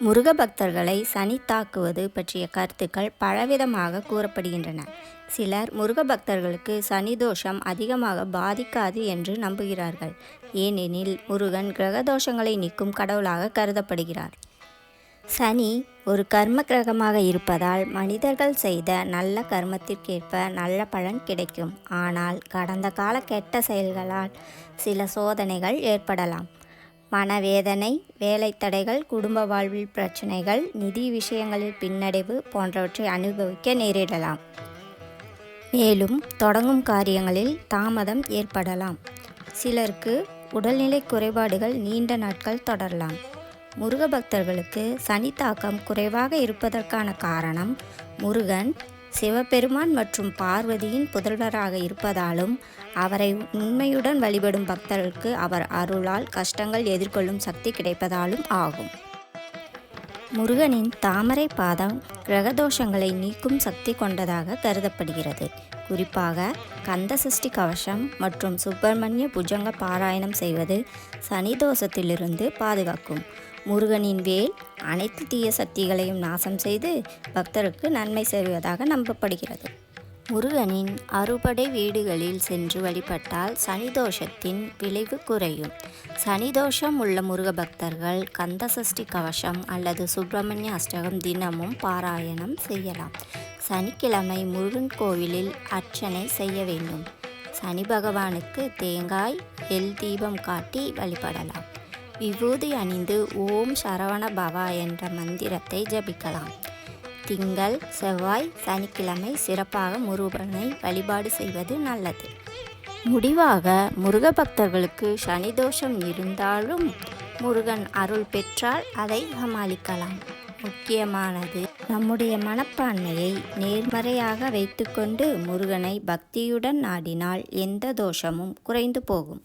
முருக பக்தர்களை சனி தாக்குவது பற்றிய கருத்துக்கள் பலவிதமாக கூறப்படுகின்றன. சிலர் முருக பக்தர்களுக்கு சனி தோஷம் அதிகமாக பாதிக்காது என்று நம்புகிறார்கள். ஏனெனில் முருகன் கிரக தோஷங்களை நீக்கும் கடவுளாக கருதப்படுகிறார். சனி ஒரு கர்ம கிரகமாக இருப்பதால் மனிதர்கள் செய்த நல்ல கர்மத்திற்கேற்ப நல்ல பலன் கிடைக்கும். ஆனால் கடந்த கால கெட்ட செயல்களால் சில சோதனைகள் ஏற்படலாம். மனவேதனை வேலை தடைகள் குடும்ப வாழ்வில் பிரச்சனைகள் நிதி விஷயங்களில் பின்னடைவு போன்றவற்றை அனுபவிக்க நேரிடலாம். மேலும் தொடங்கும் காரியங்களில் தாமதம் ஏற்படலாம். சிலருக்கு உடல்நிலை குறைபாடுகள் நீண்ட நாட்கள் தொடரலாம். முருக பக்தர்களுக்கு சனி தாக்கம் குறைவாக இருப்பதற்கான காரணம் முருகன் சிவபெருமான் மற்றும் பார்வதியின் புதல்வராக இருப்பதாலும் அவரை உண்மையுடன் வழிபடும் பக்தர்களுக்கு அவர் அருளால் கஷ்டங்கள் எதிர்கொள்ளும் சக்தி கிடைப்பதாலும் ஆகும். முருகனின் தாமரை பாதம் கிரகதோஷங்களை நீக்கும் சக்தி கொண்டதாக கருதப்படுகிறது. குறிப்பாக கந்த சஷ்டி கவசம் மற்றும் சுப்பிரமணிய புஜங்க பாராயணம் செய்வது சனி தோஷத்திலிருந்து பாதுகாக்கும். முருகனின் வேல் அனைத்து தீய சக்திகளையும் நாசம் செய்து பக்தருக்கு நன்மை செய்வதாக நம்பப்படுகிறது. முருகனின் அறுபடை வீடுகளில் சென்று வழிபட்டால் சனிதோஷத்தின் விளைவு குறையும். சனிதோஷம் உள்ள முருக பக்தர்கள் கந்தசஷ்டி கவசம் அல்லது சுப்பிரமணிய அஷ்டகம் தினமும் பாராயணம் செய்யலாம். சனிக்கிழமை முருகன் கோவிலில் அர்ச்சனை செய்ய வேண்டும். சனி பகவானுக்கு தேங்காய் எல் தீபம் காட்டி வழிபடலாம். விபூதி அணிந்து ஓம் சரவண பவா என்ற மந்திரத்தை ஜபிக்கலாம். திங்கள் செவ்வாய் சனிக்கிழமை சிறப்பாக முருகனை வழிபாடு செய்வது நல்லது. முடிவாக முருக பக்தர்களுக்கு சனி தோஷம் இருந்தாலும் முருகன் அருள் பெற்றால் அதை சமாளிக்கலாம். முக்கியமானது நம்முடைய மனப்பான்மையை நேர்மறையாக வைத்துக்கொண்டு முருகனை பக்தியுடன் நாடினால் எந்த தோஷமும் குறைந்து போகும்.